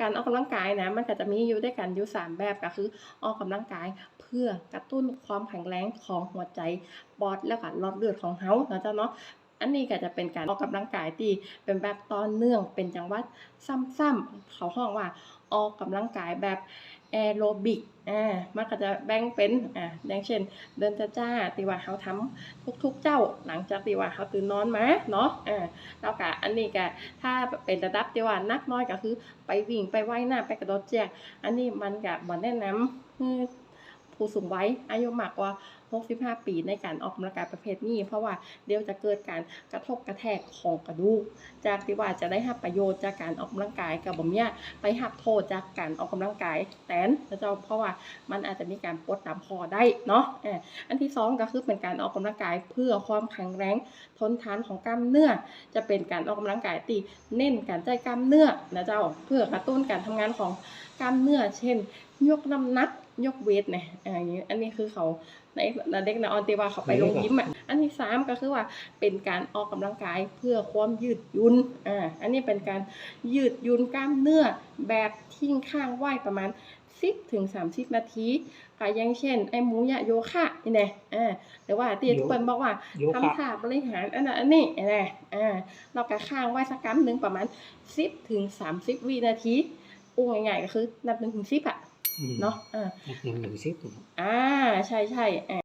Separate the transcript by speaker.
Speaker 1: การออกกำลังกายนะมันก็จะมีอยู่ด้วยกันอยู่สามแบบก็คือออกกำลังกายเพื่อกระตุ้นความแข็งแรงของหัวใจปอดแล้วก็หลอดเลือดของเฮานะเจ้าเนาะ อันนี้ก็จะเป็นการออกกำลังกายที่เป็นแบบต่อเนื่องเป็นจังหวัดซ้ำๆเขาห้องว่าออกกำลังกายแบบแอโรบิกอ่ามันก็จะแบ่งเป็นอ่าอย่างเช่น เดินจ้าๆที่ว่าเขาทำทุกๆเจ้า หลังจากที่ว่าเขาตื่นนอนมาเนาะอ่าแล้วก็อันนี้ก็ถ้าเป็นระดับที่ว่านักน้อยก็คือ ไปวิ่งไปว่ายน้ำไปกระโดดแจกอันนี้มันก็บ่แนะนำผู้สูงวัยอายุมากกว่า 65 ปีในการออกกำลังกายประเภทนี้ เพราะว่าเดี๋ยวจะเกิดการกระทบกระแทกของกระดูก จากที่ว่าจะได้รับประโยชน์จากการออกกำลังกายกับบ่มเนี่ยไปรับโทษจากการออกกำลังกายแตนนะเจ้าเพราะว่ามันอาจจะมีการปวดตามคอได้เนาะอ่าอันที่สองก็คือเป็นการออกกำลังกายเพื่อความแข็งแรงทนทานของกล้ามเนื้อ จะเป็นการออกกำลังกายที่เน้นการใจกล้ามเนื้อนะเจ้าเพื่อกระตุ้นการทำงานของกล้ามเนื้อ เช่น ยกน้ำหนักยกเวทเนี่ยอ่าอย่างนี้อันนี้คือเขาในเด็กนะออนตีว่าเขาไปลงยิมอะอันที่สามก็คือว่าเป็นการออกกำลังกายเพื่อความยืดหยุ่นอ่าอันนี้เป็นการยืดหยุ่นกล้ามเนื้อแบบทิ้งข้างไหวประมาณ10ถึง30นาทีก็อย่างเช่น ไอ้หมูยะโยคะนี่แน่อ่าหรือว่าที่เปิ้นบอกว่า
Speaker 2: โยคะ
Speaker 1: ทำท่าบริหารอันนั้นอันนี้นี่แน่อ่าเราก็ค้างไว้สักกำหนึ่งประมาณ10ถึง30วินาทีอู้ง่ายๆก็คือนับ1ถึง10อะ
Speaker 2: อืม
Speaker 1: เนาะอ่า
Speaker 2: หนึ่งหนึ่งสิบ
Speaker 1: อ่า ใช่ใช่อ่า